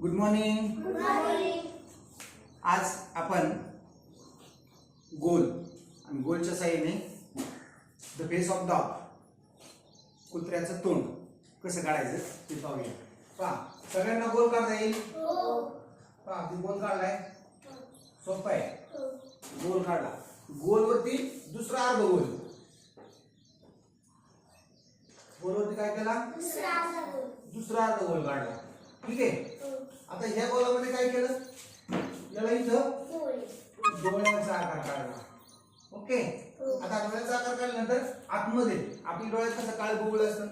Good morning आज आपण गोल आणि गोलच्या साह्याने द फेस ऑफ डॉग कुत्र्याचं तोंड कसं काढायचं ते पाहूया. पहा सगळ्यांना गोल काढता येईल? पहा ते गोल काढलाय? सोपं आहे. गोल काढला गोलवरती दुसरा अर्ध गोल. गोलवरती काय केला? दुसरा अर्ध गोल काढला. ठीक आहे? आता ह्या गोलामध्ये काय केलं? याला इथं डोळ्याचा आकार काढला. ओके? आता डोळ्याचा आकार काढल्यानंतर आतमध्ये आपल्या डोळ्यात कसं काळ गोगुळ असतं?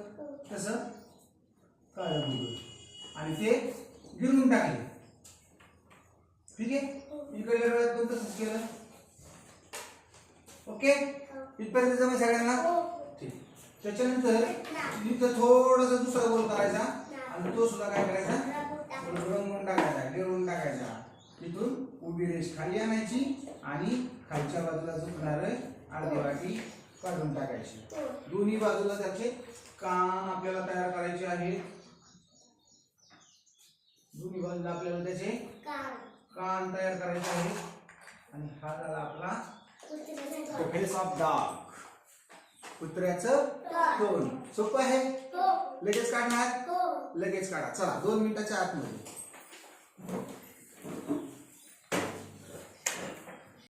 तसं काळ गोगुळ आणि ते गिरून टाकले. ठीक आहे? इकडल्या डोळ्यात पण तसंच केलं? ओके? इथपर्यंत जमा सगळ्यांना? ठीक. त्याच्यानंतर इथं थोडासा दुसरा गोल करायचा. आणि तो सुद्धा काय करायचा रंगून टाकायचा गिळून टाकायचा तिथून उभी रेष खाली आणायची आणि खालच्या बाजूला झुकणार अर्धी वाटी काढून टाकायची. दोन्ही बाजूला त्याचे कान आपल्याला तयार करायचे आहेत दोन्ही बाजूला आपल्याला त्याचे कान तयार करायचे आहेत आणि हा झाला आपला फेस ऑफ डॉग. कुत्र्याचं तोंड. सोपं आहे? लगेच काढणार? लगेच काढा. चला दोन मिनिटाच्या आतमध्ये.